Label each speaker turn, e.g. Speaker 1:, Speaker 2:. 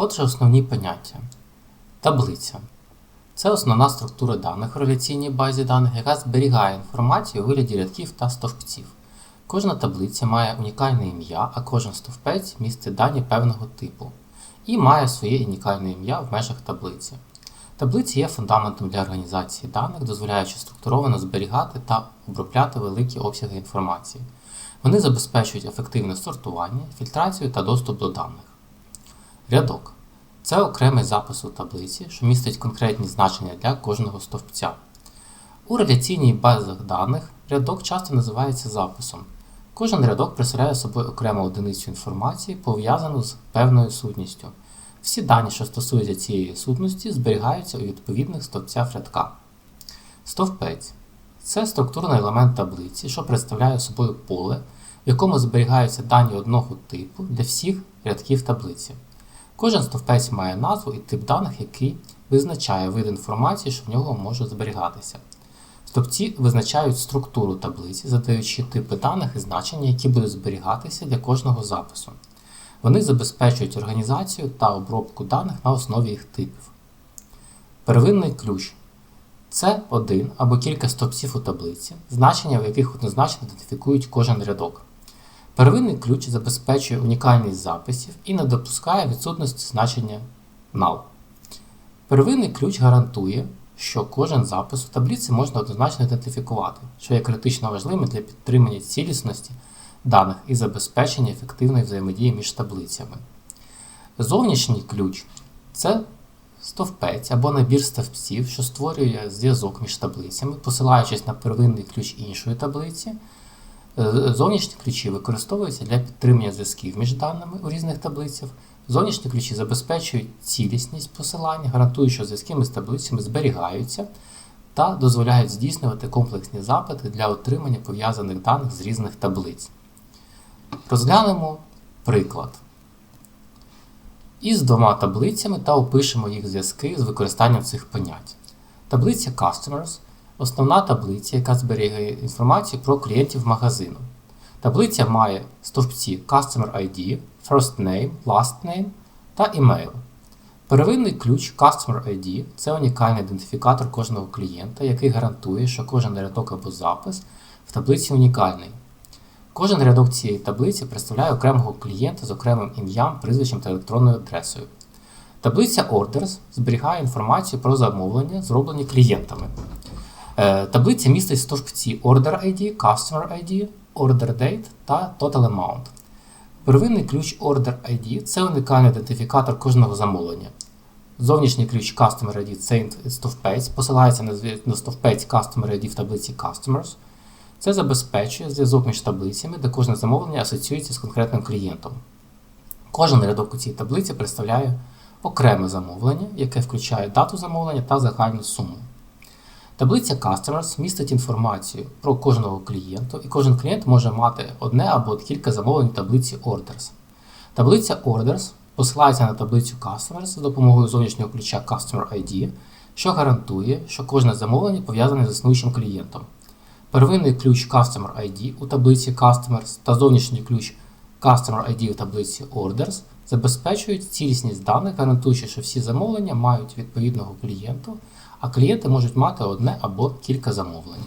Speaker 1: Отже, основні поняття. Таблиця. Це основна структура даних в реляційній базі даних, яка зберігає інформацію у вигляді рядків та стовпців. Кожна таблиця має унікальне ім'я, а кожен стовпець містить дані певного типу і має своє унікальне ім'я в межах таблиці. Таблиці є фундаментом для організації даних, дозволяючи структуровано зберігати та обробляти великі обсяги інформації. Вони забезпечують ефективне сортування, фільтрацію та доступ до даних. Рядок це окремий запис у таблиці, що містить конкретні значення для кожного стовпця. У реляційній базах даних рядок часто називається записом. Кожен рядок представляє собою окрему одиницю інформації, пов'язану з певною сутністю. Всі дані, що стосуються цієї сутності, зберігаються у відповідних стовпцях рядка. Стовпець це структурний елемент таблиці, що представляє собою поле, в якому зберігаються дані одного типу для всіх рядків таблиці. Кожен стовпець має назву і тип даних, який визначає вид інформації, що в нього може зберігатися. Стовпці визначають структуру таблиці, задаючи типи даних і значення, які будуть зберігатися для кожного запису. Вони забезпечують організацію та обробку даних на основі їх типів. Первинний ключ це один або кілька стовпців у таблиці, значення в яких однозначно ідентифікують кожен рядок. Первинний ключ забезпечує унікальність записів і не допускає відсутності значення null. Первинний ключ гарантує, що кожен запис у таблиці можна однозначно ідентифікувати, що є критично важливим для підтримання цілісності даних і забезпечення ефективної взаємодії між таблицями. Зовнішній ключ це стовпець або набір стовпців, що створює зв'язок між таблицями, посилаючись на первинний ключ іншої таблиці. Е, Зовнішні ключі використовуються для підтримання зв'язків між даними у різних таблицях. Зовнішні ключі забезпечують цілісність посилання, гарантують, що зв'язки між таблицями зберігаються та дозволяють здійснювати комплексні запити для отримання пов'язаних даних з різних таблиць. Розглянемо приклад. Із двома таблицями та опишемо їх зв'язки з використанням цих понять. Таблиця Customers основна таблиця, яка зберігає інформацію про клієнтів магазину. Таблиця має стовпці Customer ID, First Name, Last Name та email. Первинний ключ Customer ID це унікальний ідентифікатор кожного клієнта, який гарантує, що кожен рядок або запис в таблиці унікальний. Кожен рядок цієї таблиці представляє окремого клієнта з окремим ім'ям, прізвищем та електронною адресою. Таблиця Orders зберігає інформацію про замовлення, зроблені клієнтами. Е, Таблиця містить стовпці Order ID, Customer ID, Order Date та Total Amount. Первинний ключ Order ID це унікальний ідентифікатор кожного замовлення. Зовнішній ключ Customer ID це стовпець, посилається на стовпець Customer ID в таблиці Customers. Це забезпечує зв'язок між таблицями, де кожне замовлення асоціюється з конкретним клієнтом. Кожен рядок у цій таблиці представляє окреме замовлення, яке включає дату замовлення та загальну суму. Таблиця Customers містить інформацію про кожного клієнту, і кожен клієнт може мати одне або кілька замовлень в таблиці Orders. Таблиця Orders посилається на таблицю Customers за допомогою зовнішнього ключа Customer ID, що гарантує, що кожне замовлення пов'язане з існуючим клієнтом. Первинний ключ Customer ID у таблиці Customers та зовнішній ключ Customer ID у таблиці Orders забезпечують цілісність даних, гарантуючи, що всі замовлення мають відповідного клієнту, а клієнти можуть мати одне або кілька замовлень.